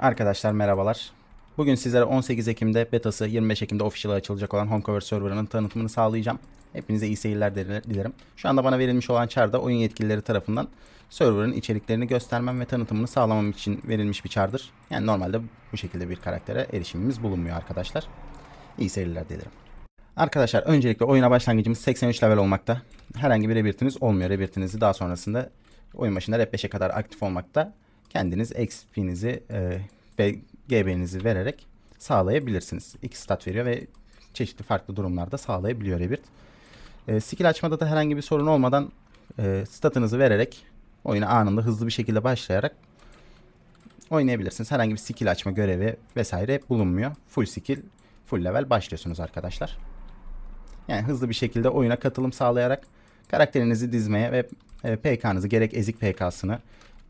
Arkadaşlar merhabalar. Bugün sizlere 18 Ekim'de betası 25 Ekim'de official'a açılacak olan Homecover serverının tanıtımını sağlayacağım. Hepinize iyi seyirler diler- dilerim. Şu anda bana verilmiş olan çarda oyun yetkilileri tarafından serverın içeriklerini göstermem ve tanıtımını sağlamam için verilmiş bir çardır. Yani normalde bu şekilde bir karaktere erişimimiz bulunmuyor arkadaşlar. İyi seyirler dilerim. Arkadaşlar öncelikle oyuna başlangıcımız 83 level olmakta. Herhangi bir rebirtiniz olmuyor. Rebirtinizi daha sonrasında oyun başında rep 5'e kadar aktif olmakta. Kendiniz XP'nizi ve GB'nizi vererek sağlayabilirsiniz. İki stat veriyor ve çeşitli farklı durumlarda sağlayabiliyor Rebirth. E, skill açmada da herhangi bir sorun olmadan e, statınızı vererek oyuna anında hızlı bir şekilde başlayarak oynayabilirsiniz. Herhangi bir skill açma görevi vesaire bulunmuyor. Full skill, full level başlıyorsunuz arkadaşlar. Yani hızlı bir şekilde oyuna katılım sağlayarak karakterinizi dizmeye ve e, PK'nızı gerek ezik PK'sını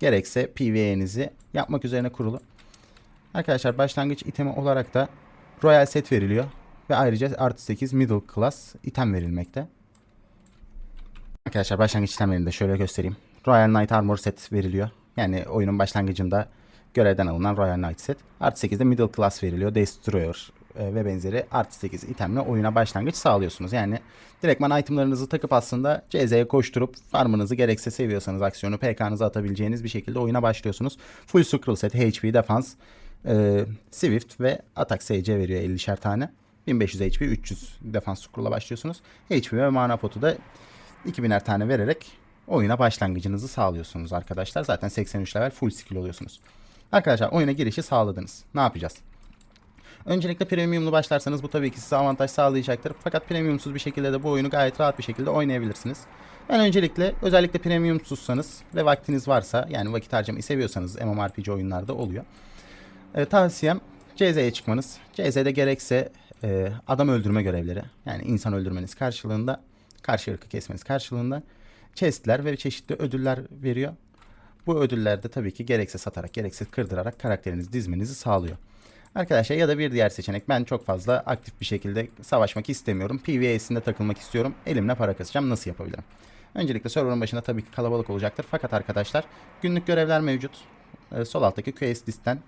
gerekse PvE'nizi yapmak üzerine kurulu. Arkadaşlar başlangıç itemi olarak da Royal Set veriliyor ve ayrıca artı 8 Middle Class item verilmekte. Arkadaşlar başlangıç itemlerini de şöyle göstereyim. Royal Knight Armor Set veriliyor. Yani oyunun başlangıcında görevden alınan Royal Knight Set. Artı 8'de Middle Class veriliyor. Destroyer ve benzeri artı 8 itemle oyuna başlangıç sağlıyorsunuz. Yani direktman itemlarınızı takıp aslında CZ'ye koşturup farmınızı gerekse seviyorsanız aksiyonu PK'nızı atabileceğiniz bir şekilde oyuna başlıyorsunuz. Full Scroll Set, HP, Defense, e, Swift ve Attack SC veriyor 50'şer tane. 1500 HP, 300 Defense Scroll'la başlıyorsunuz. HP ve Mana Pot'u da 2000'er tane vererek oyuna başlangıcınızı sağlıyorsunuz arkadaşlar. Zaten 83 level full skill oluyorsunuz. Arkadaşlar oyuna girişi sağladınız. Ne yapacağız? Öncelikle premiumlu başlarsanız bu tabii ki size avantaj sağlayacaktır. Fakat premiumsuz bir şekilde de bu oyunu gayet rahat bir şekilde oynayabilirsiniz. Ben öncelikle özellikle premiumsuzsanız ve vaktiniz varsa yani vakit harcamayı seviyorsanız MMORPG oyunlarda oluyor. E, tavsiyem CZ'ye çıkmanız. CZ'de gerekse e, adam öldürme görevleri yani insan öldürmeniz karşılığında karşı ırkı kesmeniz karşılığında chestler ve çeşitli ödüller veriyor. Bu ödüller de tabii ki gerekse satarak gerekse kırdırarak karakterinizi dizmenizi sağlıyor. Arkadaşlar ya da bir diğer seçenek ben çok fazla aktif bir şekilde savaşmak istemiyorum. PvE'sinde takılmak istiyorum. Elimle para kasacağım. Nasıl yapabilirim? Öncelikle serverın başında tabii ki kalabalık olacaktır. Fakat arkadaşlar günlük görevler mevcut. Ee, sol alttaki quest listen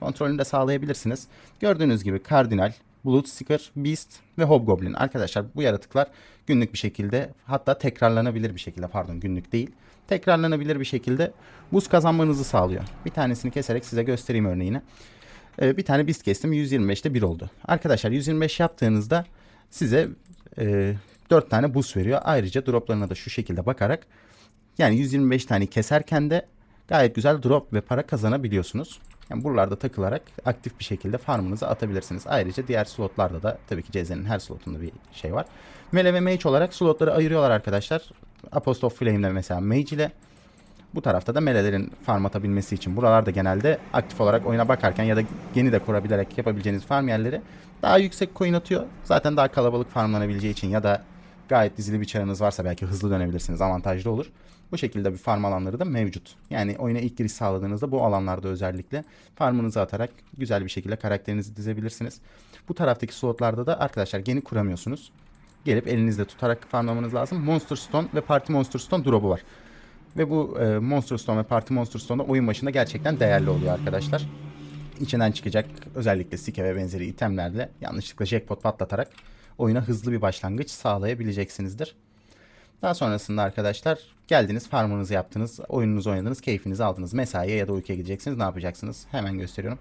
kontrolünü de sağlayabilirsiniz. Gördüğünüz gibi Kardinal, Bloodseeker, Beast ve Hobgoblin. Arkadaşlar bu yaratıklar günlük bir şekilde hatta tekrarlanabilir bir şekilde pardon günlük değil. Tekrarlanabilir bir şekilde buz kazanmanızı sağlıyor. Bir tanesini keserek size göstereyim örneğini. Ee, bir tane Beast kestim 125'te 1 oldu. Arkadaşlar 125 yaptığınızda size e, 4 tane buz veriyor. Ayrıca droplarına da şu şekilde bakarak yani 125 tane keserken de gayet güzel drop ve para kazanabiliyorsunuz. Yani buralarda takılarak aktif bir şekilde farmınızı atabilirsiniz. Ayrıca diğer slotlarda da tabii ki CZ'nin her slotunda bir şey var. Mele ve Mage olarak slotları ayırıyorlar arkadaşlar. Apostle Flame'de mesela Mage ile bu tarafta da melelerin farm atabilmesi için buralarda genelde aktif olarak oyuna bakarken ya da yeni de kurabilerek yapabileceğiniz farm yerleri daha yüksek coin atıyor. Zaten daha kalabalık farmlanabileceği için ya da gayet dizili bir çarınız varsa belki hızlı dönebilirsiniz avantajlı olur. Bu şekilde bir farm alanları da mevcut. Yani oyuna ilk giriş sağladığınızda bu alanlarda özellikle farmınızı atarak güzel bir şekilde karakterinizi dizebilirsiniz. Bu taraftaki slotlarda da arkadaşlar geni kuramıyorsunuz. Gelip elinizde tutarak farmlamanız lazım. Monster Stone ve Party Monster Stone drop'u var. Ve bu e, Monster Stone ve Party Monster Stone da oyun başında gerçekten değerli oluyor arkadaşlar. İçinden çıkacak özellikle sike ve benzeri itemlerle yanlışlıkla jackpot patlatarak oyuna hızlı bir başlangıç sağlayabileceksinizdir. Daha sonrasında arkadaşlar geldiniz farmınızı yaptınız, oyununuzu oynadınız, keyfinizi aldınız. Mesaiye ya da uykuya gideceksiniz. Ne yapacaksınız? Hemen gösteriyorum.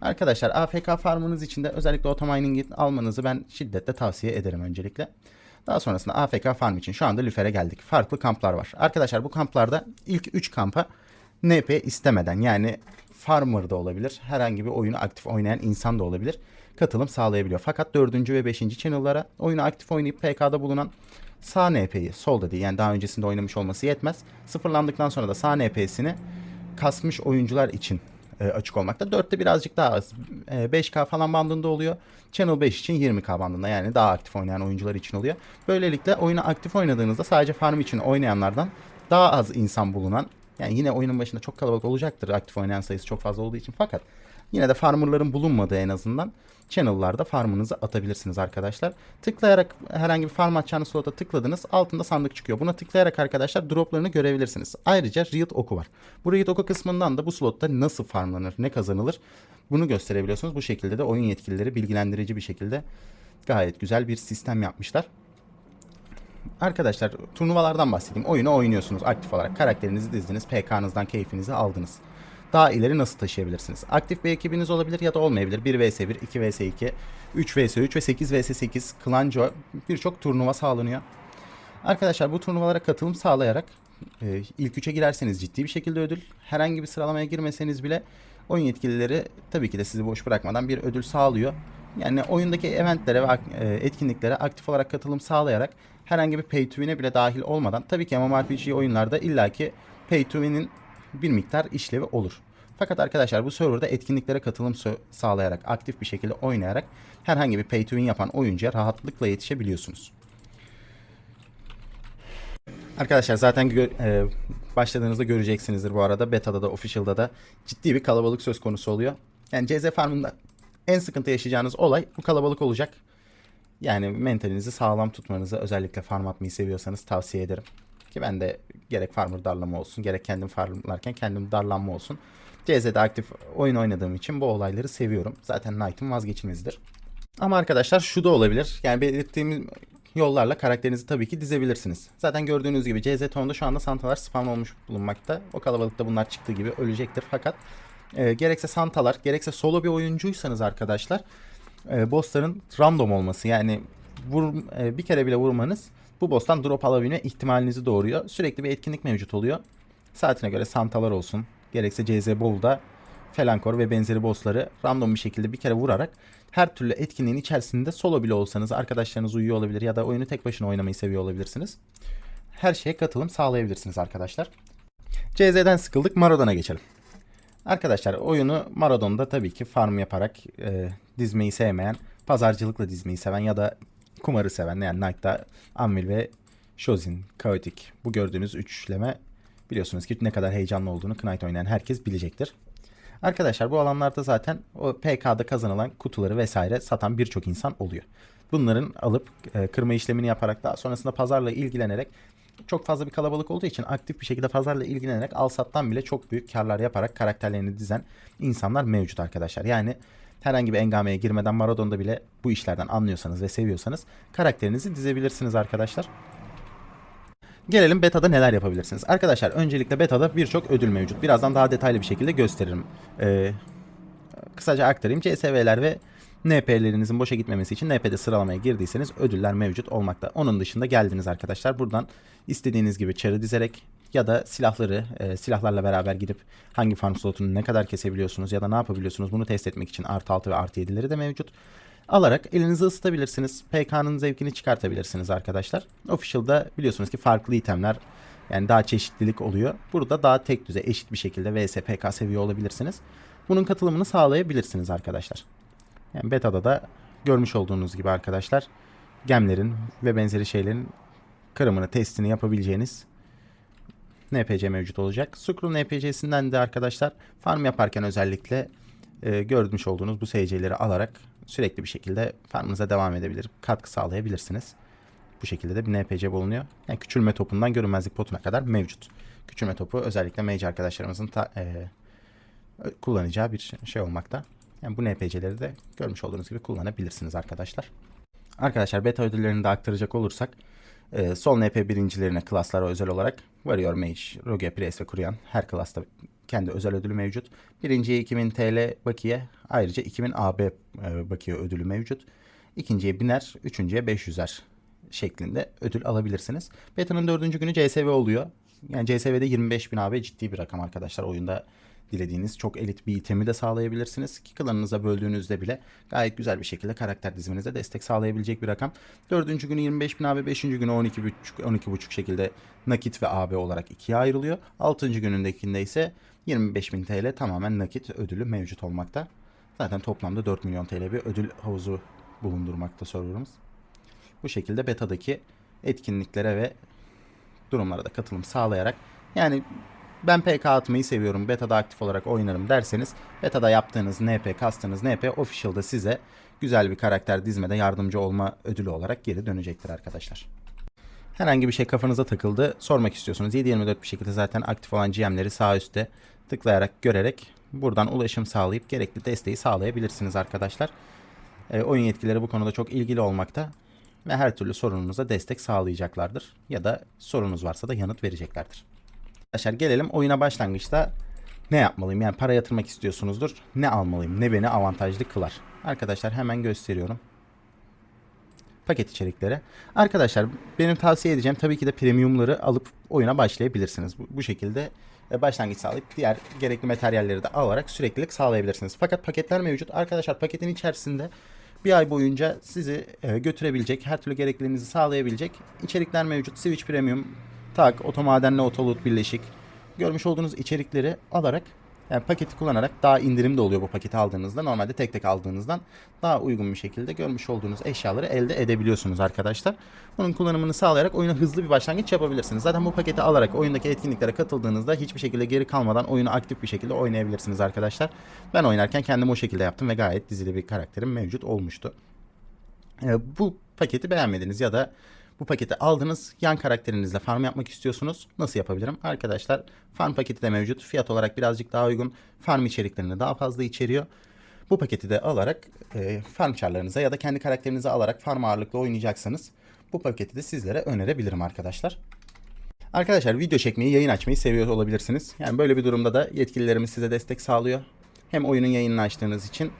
Arkadaşlar AFK farmınız için de özellikle auto-mining'i almanızı ben şiddetle tavsiye ederim öncelikle. Daha sonrasında AFK farm için şu anda Lüfer'e geldik. Farklı kamplar var. Arkadaşlar bu kamplarda ilk 3 kampa NP istemeden yani farmer da olabilir. Herhangi bir oyunu aktif oynayan insan da olabilir. Katılım sağlayabiliyor. Fakat 4. ve 5. channel'lara oyunu aktif oynayıp PK'da bulunan sağ NP'yi solda değil yani daha öncesinde oynamış olması yetmez. Sıfırlandıktan sonra da sağ NP'sini kasmış oyuncular için e, açık olmakta. 4'te birazcık daha az. E, 5K falan bandında oluyor. Channel 5 için 20K bandında yani daha aktif oynayan oyuncular için oluyor. Böylelikle oyunu aktif oynadığınızda sadece farm için oynayanlardan daha az insan bulunan Yani yine oyunun başında çok kalabalık olacaktır aktif oynayan sayısı çok fazla olduğu için fakat yine de farmerların bulunmadığı en azından channel'larda farmınızı atabilirsiniz arkadaşlar. Tıklayarak herhangi bir farm atacağınız slota tıkladınız. Altında sandık çıkıyor. Buna tıklayarak arkadaşlar droplarını görebilirsiniz. Ayrıca Riot oku var. Bu Riot oku kısmından da bu slotta nasıl farmlanır, ne kazanılır bunu gösterebiliyorsunuz. Bu şekilde de oyun yetkilileri bilgilendirici bir şekilde gayet güzel bir sistem yapmışlar. Arkadaşlar turnuvalardan bahsedeyim. Oyunu oynuyorsunuz aktif olarak. Karakterinizi dizdiniz. PK'nızdan keyfinizi aldınız. Daha ileri nasıl taşıyabilirsiniz? Aktif bir ekibiniz olabilir ya da olmayabilir. 1 vs 1, 2 vs 2, 3 vs 3 ve 8 vs 8 Klanjo birçok turnuva sağlanıyor. Arkadaşlar bu turnuvalara katılım sağlayarak e, ilk 3'e girerseniz ciddi bir şekilde ödül. Herhangi bir sıralamaya girmeseniz bile oyun yetkilileri tabii ki de sizi boş bırakmadan bir ödül sağlıyor. Yani oyundaki eventlere ve e, etkinliklere aktif olarak katılım sağlayarak herhangi bir pay to win'e bile dahil olmadan tabii ki MMORPG oyunlarda illaki pay to win'in bir miktar işlevi olur. Fakat arkadaşlar bu serverda etkinliklere katılım sağlayarak, aktif bir şekilde oynayarak herhangi bir pay to win yapan oyuncuya rahatlıkla yetişebiliyorsunuz. Arkadaşlar zaten gö- e, başladığınızda göreceksinizdir bu arada. Beta'da da, official'da da ciddi bir kalabalık söz konusu oluyor. Yani CZ Farm'ında en sıkıntı yaşayacağınız olay bu kalabalık olacak. Yani mentalinizi sağlam tutmanızı özellikle farm atmayı seviyorsanız tavsiye ederim. Ki ben de gerek farmer darlama olsun gerek kendim farmlarken kendim darlanma olsun. CZ'de aktif oyun oynadığım için bu olayları seviyorum. Zaten Knight'ın vazgeçilmezidir. Ama arkadaşlar şu da olabilir. Yani belirttiğim yollarla karakterinizi tabii ki dizebilirsiniz. Zaten gördüğünüz gibi CZ tonda şu anda santalar spam olmuş bulunmakta. O kalabalıkta bunlar çıktığı gibi ölecektir. Fakat e, gerekse santalar gerekse solo bir oyuncuysanız arkadaşlar e, bossların random olması yani vur, e, bir kere bile vurmanız bu boss'tan drop alabilme ihtimalinizi doğuruyor. Sürekli bir etkinlik mevcut oluyor. Saatine göre santalar olsun. Gerekse CZ Bowl'da Felankor ve benzeri bossları random bir şekilde bir kere vurarak her türlü etkinliğin içerisinde solo bile olsanız arkadaşlarınız uyuyor olabilir ya da oyunu tek başına oynamayı seviyor olabilirsiniz. Her şeye katılım sağlayabilirsiniz arkadaşlar. CZ'den sıkıldık Maradon'a geçelim. Arkadaşlar oyunu Maradon'da tabii ki farm yaparak e, dizmeyi sevmeyen, pazarcılıkla dizmeyi seven ya da kumarı seven yani Knight'ta Anvil ve Shozin, Chaotic bu gördüğünüz üçleme biliyorsunuz ki ne kadar heyecanlı olduğunu Knight oynayan herkes bilecektir. Arkadaşlar bu alanlarda zaten o PK'da kazanılan kutuları vesaire satan birçok insan oluyor. Bunların alıp e, kırma işlemini yaparak daha sonrasında pazarla ilgilenerek çok fazla bir kalabalık olduğu için aktif bir şekilde pazarla ilgilenerek al sattan bile çok büyük karlar yaparak karakterlerini dizen insanlar mevcut arkadaşlar. Yani herhangi bir engameye girmeden Maradon'da bile bu işlerden anlıyorsanız ve seviyorsanız karakterinizi dizebilirsiniz arkadaşlar. Gelelim beta'da neler yapabilirsiniz. Arkadaşlar öncelikle beta'da birçok ödül mevcut. Birazdan daha detaylı bir şekilde gösteririm. Ee, kısaca aktarayım. CSV'ler ve NP'lerinizin boşa gitmemesi için NP'de sıralamaya girdiyseniz ödüller mevcut olmakta. Onun dışında geldiniz arkadaşlar. Buradan istediğiniz gibi çarı dizerek ya da silahları e, silahlarla beraber gidip hangi farm slotunu ne kadar kesebiliyorsunuz ya da ne yapabiliyorsunuz bunu test etmek için artı 6 ve artı 7'leri de mevcut. Alarak elinizi ısıtabilirsiniz. PK'nın zevkini çıkartabilirsiniz arkadaşlar. Official'da biliyorsunuz ki farklı itemler yani daha çeşitlilik oluyor. Burada daha tek düze eşit bir şekilde VS PK seviye olabilirsiniz. Bunun katılımını sağlayabilirsiniz arkadaşlar. Yani beta'da da görmüş olduğunuz gibi arkadaşlar gemlerin ve benzeri şeylerin kırımını testini yapabileceğiniz NPC mevcut olacak. Sukru NPC'sinden de arkadaşlar farm yaparken özellikle e, görmüş olduğunuz bu SC'leri alarak sürekli bir şekilde farmınıza devam edebilir, katkı sağlayabilirsiniz. Bu şekilde de bir NPC bulunuyor. Yani küçülme topundan görünmezlik potuna kadar mevcut. Küçülme topu özellikle mage arkadaşlarımızın ta, e, kullanacağı bir şey olmakta. Yani bu NPC'leri de görmüş olduğunuz gibi kullanabilirsiniz arkadaşlar. Arkadaşlar beta ödüllerini de aktaracak olursak e, sol NP birincilerine klaslara özel olarak Warrior Mage, Rogue Priest ve Kuryan her klasta kendi özel ödülü mevcut. Birinciye 2000 TL bakiye ayrıca 2000 AB e, bakiye ödülü mevcut. İkinciye biner, üçüncüye 500'er şeklinde ödül alabilirsiniz. Beta'nın dördüncü günü CSV oluyor. Yani CSV'de 25.000 AB ciddi bir rakam arkadaşlar. Oyunda dilediğiniz çok elit bir itemi de sağlayabilirsiniz. Ki klanınıza böldüğünüzde bile gayet güzel bir şekilde karakter diziminize destek sağlayabilecek bir rakam. Dördüncü günü 25.000 AB, beşinci günü 12.5 12.5 şekilde nakit ve AB olarak ikiye ayrılıyor. Altıncı günündekinde ise 25.000 TL tamamen nakit ödülü mevcut olmakta. Zaten toplamda 4 milyon TL bir ödül havuzu bulundurmakta serverımız. Bu şekilde beta'daki etkinliklere ve durumlara da katılım sağlayarak yani ben PK atmayı seviyorum, beta'da aktif olarak oynarım derseniz beta'da yaptığınız NP, kastığınız NP official'da size güzel bir karakter dizmede yardımcı olma ödülü olarak geri dönecektir arkadaşlar. Herhangi bir şey kafanıza takıldı, sormak istiyorsunuz. 7/24 bir şekilde zaten aktif olan GM'leri sağ üstte tıklayarak görerek buradan ulaşım sağlayıp gerekli desteği sağlayabilirsiniz arkadaşlar. E, oyun yetkileri bu konuda çok ilgili olmakta ve her türlü sorununuza destek sağlayacaklardır ya da sorunuz varsa da yanıt vereceklerdir. Arkadaşlar gelelim oyuna başlangıçta ne yapmalıyım? Yani para yatırmak istiyorsunuzdur. Ne almalıyım? Ne beni avantajlı kılar? Arkadaşlar hemen gösteriyorum. Paket içerikleri. Arkadaşlar benim tavsiye edeceğim tabii ki de premiumları alıp oyuna başlayabilirsiniz. Bu, bu şekilde başlangıç sağlayıp diğer gerekli materyalleri de alarak süreklilik sağlayabilirsiniz. Fakat paketler mevcut. Arkadaşlar paketin içerisinde bir ay boyunca sizi e, götürebilecek, her türlü gerekliliğinizi sağlayabilecek içerikler mevcut. Switch Premium, tak, otomadenle otolut birleşik. Görmüş olduğunuz içerikleri alarak yani paketi kullanarak daha indirim de oluyor bu paketi aldığınızda. Normalde tek tek aldığınızdan daha uygun bir şekilde görmüş olduğunuz eşyaları elde edebiliyorsunuz arkadaşlar. Bunun kullanımını sağlayarak oyuna hızlı bir başlangıç yapabilirsiniz. Zaten bu paketi alarak oyundaki etkinliklere katıldığınızda hiçbir şekilde geri kalmadan oyunu aktif bir şekilde oynayabilirsiniz arkadaşlar. Ben oynarken kendim o şekilde yaptım ve gayet dizili bir karakterim mevcut olmuştu. Ee, bu paketi beğenmediniz ya da bu paketi aldınız. Yan karakterinizle farm yapmak istiyorsunuz. Nasıl yapabilirim? Arkadaşlar farm paketi de mevcut. Fiyat olarak birazcık daha uygun. Farm içeriklerini daha fazla içeriyor. Bu paketi de alarak e, farm çarlarınıza ya da kendi karakterinize alarak farm ağırlıklı oynayacaksanız bu paketi de sizlere önerebilirim arkadaşlar. Arkadaşlar video çekmeyi, yayın açmayı seviyor olabilirsiniz. Yani böyle bir durumda da yetkililerimiz size destek sağlıyor. Hem oyunun yayınını açtığınız için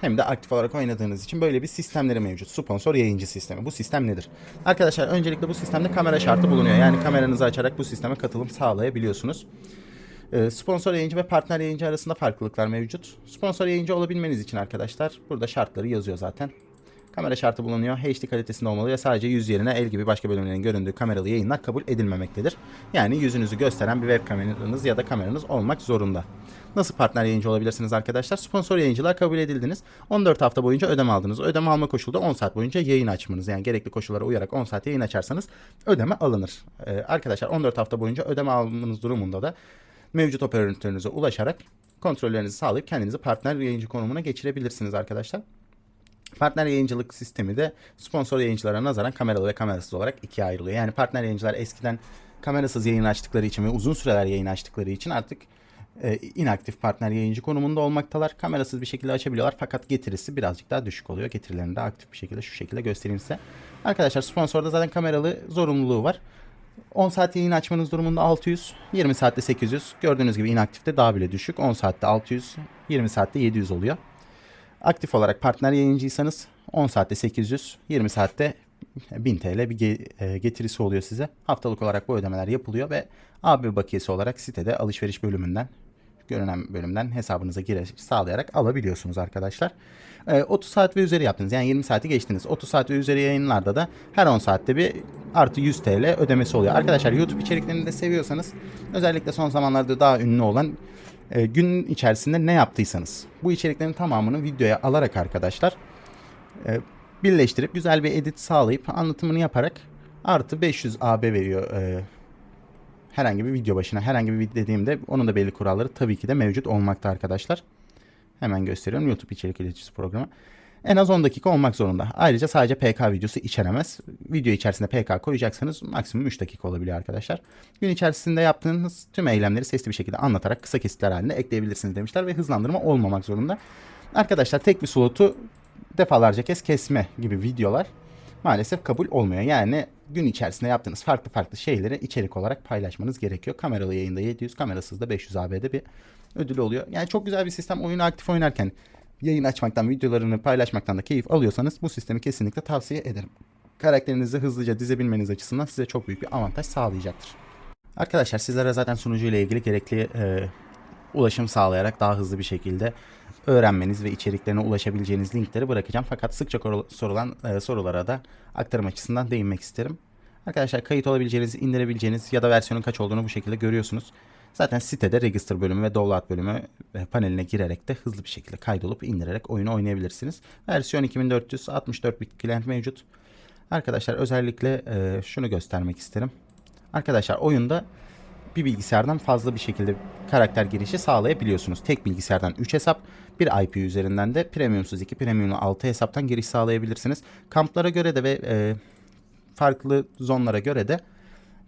hem de aktif olarak oynadığınız için böyle bir sistemleri mevcut. Sponsor yayıncı sistemi. Bu sistem nedir? Arkadaşlar öncelikle bu sistemde kamera şartı bulunuyor. Yani kameranızı açarak bu sisteme katılım sağlayabiliyorsunuz. Ee, sponsor yayıncı ve partner yayıncı arasında farklılıklar mevcut. Sponsor yayıncı olabilmeniz için arkadaşlar burada şartları yazıyor zaten. Kamera şartı bulunuyor. HD kalitesinde olmalı ve sadece yüz yerine el gibi başka bölümlerin göründüğü kameralı yayınlar kabul edilmemektedir. Yani yüzünüzü gösteren bir web kameranız ya da kameranız olmak zorunda. Nasıl partner yayıncı olabilirsiniz arkadaşlar? Sponsor yayıncılar kabul edildiniz. 14 hafta boyunca ödeme aldınız. Ödeme alma koşulu da 10 saat boyunca yayın açmanız. Yani gerekli koşullara uyarak 10 saat yayın açarsanız ödeme alınır. Ee, arkadaşlar 14 hafta boyunca ödeme almanız durumunda da mevcut operatörünüze ulaşarak kontrollerinizi sağlayıp kendinizi partner yayıncı konumuna geçirebilirsiniz arkadaşlar. Partner yayıncılık sistemi de sponsor yayıncılara nazaran kameralı ve kamerasız olarak ikiye ayrılıyor. Yani partner yayıncılar eskiden kamerasız yayın açtıkları için ve uzun süreler yayın açtıkları için artık e, inaktif partner yayıncı konumunda olmaktalar. Kamerasız bir şekilde açabiliyorlar fakat getirisi birazcık daha düşük oluyor. Getirilerini de aktif bir şekilde şu şekilde göstereyim size. Arkadaşlar sponsorda zaten kameralı zorunluluğu var. 10 saat yayın açmanız durumunda 600, 20 saatte 800. Gördüğünüz gibi inaktifte daha bile düşük. 10 saatte 600, 20 saatte 700 oluyor. Aktif olarak partner yayıncıysanız 10 saatte 800, 20 saatte 1000 TL bir e, getirisi oluyor size. Haftalık olarak bu ödemeler yapılıyor ve AB bakiyesi olarak sitede alışveriş bölümünden görünen bölümden hesabınıza giriş sağlayarak alabiliyorsunuz arkadaşlar. 30 saat ve üzeri yaptınız. Yani 20 saati geçtiniz. 30 saat ve üzeri yayınlarda da her 10 saatte bir artı 100 TL ödemesi oluyor. Arkadaşlar YouTube içeriklerini de seviyorsanız özellikle son zamanlarda daha ünlü olan e, gün içerisinde ne yaptıysanız bu içeriklerin tamamını videoya alarak arkadaşlar e, birleştirip güzel bir edit sağlayıp anlatımını yaparak artı 500 AB veriyor e, herhangi bir video başına herhangi bir dediğimde onun da belli kuralları tabii ki de mevcut olmakta arkadaşlar. Hemen gösteriyorum YouTube içerik ileticisi programı. En az 10 dakika olmak zorunda. Ayrıca sadece PK videosu içeremez. Video içerisinde PK koyacaksanız maksimum 3 dakika olabiliyor arkadaşlar. Gün içerisinde yaptığınız tüm eylemleri sesli bir şekilde anlatarak kısa kesitler halinde ekleyebilirsiniz demişler ve hızlandırma olmamak zorunda. Arkadaşlar tek bir slotu defalarca kez kesme gibi videolar maalesef kabul olmuyor. Yani gün içerisinde yaptığınız farklı farklı şeyleri içerik olarak paylaşmanız gerekiyor. Kameralı yayında 700, kamerasız da 500 AB'de bir ödül oluyor. Yani çok güzel bir sistem. Oyunu aktif oynarken yayın açmaktan, videolarını paylaşmaktan da keyif alıyorsanız bu sistemi kesinlikle tavsiye ederim. Karakterinizi hızlıca dizebilmeniz açısından size çok büyük bir avantaj sağlayacaktır. Arkadaşlar sizlere zaten sunucu ile ilgili gerekli e, ulaşım sağlayarak daha hızlı bir şekilde öğrenmeniz ve içeriklerine ulaşabileceğiniz linkleri bırakacağım. Fakat sıkça sorulan e, sorulara da aktarım açısından değinmek isterim. Arkadaşlar kayıt olabileceğiniz, indirebileceğiniz ya da versiyonun kaç olduğunu bu şekilde görüyorsunuz. Zaten sitede register bölümü ve download bölümü e, paneline girerek de hızlı bir şekilde kaydolup indirerek oyunu oynayabilirsiniz. Versiyon 2464 bit client mevcut. Arkadaşlar özellikle e, şunu göstermek isterim. Arkadaşlar oyunda bir bilgisayardan fazla bir şekilde karakter girişi sağlayabiliyorsunuz. Tek bilgisayardan 3 hesap, bir IP üzerinden de premiumsuz 2, premiumlu 6 hesaptan giriş sağlayabilirsiniz. Kamplara göre de ve e, farklı zonlara göre de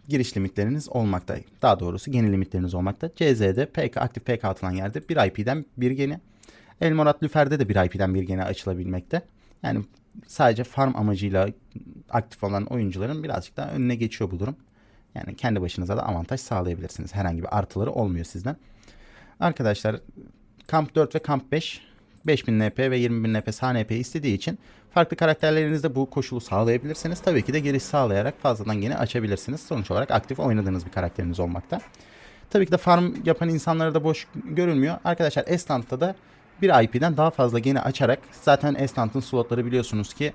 giriş limitleriniz olmakta. Daha doğrusu geni limitleriniz olmakta. CZ'de PK, aktif PK atılan yerde bir IP'den bir geni. Elmorat Lüfer'de de bir IP'den bir geni açılabilmekte. Yani sadece farm amacıyla aktif olan oyuncuların birazcık daha önüne geçiyor bu durum. Yani kendi başınıza da avantaj sağlayabilirsiniz. Herhangi bir artıları olmuyor sizden. Arkadaşlar Kamp 4 ve Kamp 5 5000 NP ve 20000 NP sağ NP istediği için farklı karakterlerinizde bu koşulu sağlayabilirsiniz. Tabii ki de giriş sağlayarak fazladan yine açabilirsiniz. Sonuç olarak aktif oynadığınız bir karakteriniz olmakta. Tabii ki de farm yapan insanlara da boş görülmüyor. Arkadaşlar Estant'ta da bir IP'den daha fazla gene açarak zaten Estant'ın slotları biliyorsunuz ki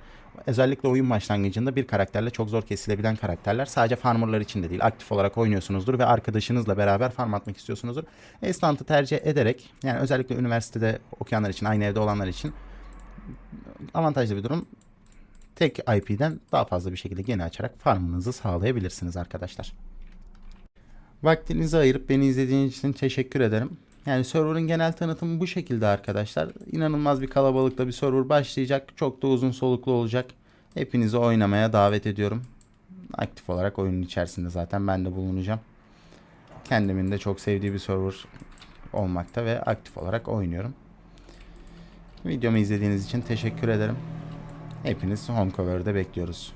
özellikle oyun başlangıcında bir karakterle çok zor kesilebilen karakterler. Sadece farmerlar için de değil aktif olarak oynuyorsunuzdur ve arkadaşınızla beraber farm atmak istiyorsunuzdur. Estant'ı tercih ederek yani özellikle üniversitede okuyanlar için aynı evde olanlar için avantajlı bir durum. Tek IP'den daha fazla bir şekilde gene açarak farmınızı sağlayabilirsiniz arkadaşlar. Vaktinizi ayırıp beni izlediğiniz için teşekkür ederim. Yani server'ın genel tanıtımı bu şekilde arkadaşlar. İnanılmaz bir kalabalıkla bir server başlayacak. Çok da uzun soluklu olacak. Hepinizi oynamaya davet ediyorum. Aktif olarak oyunun içerisinde zaten ben de bulunacağım. Kendimin de çok sevdiği bir server olmakta ve aktif olarak oynuyorum. Videomu izlediğiniz için teşekkür ederim. Hepiniz Homecover'da bekliyoruz.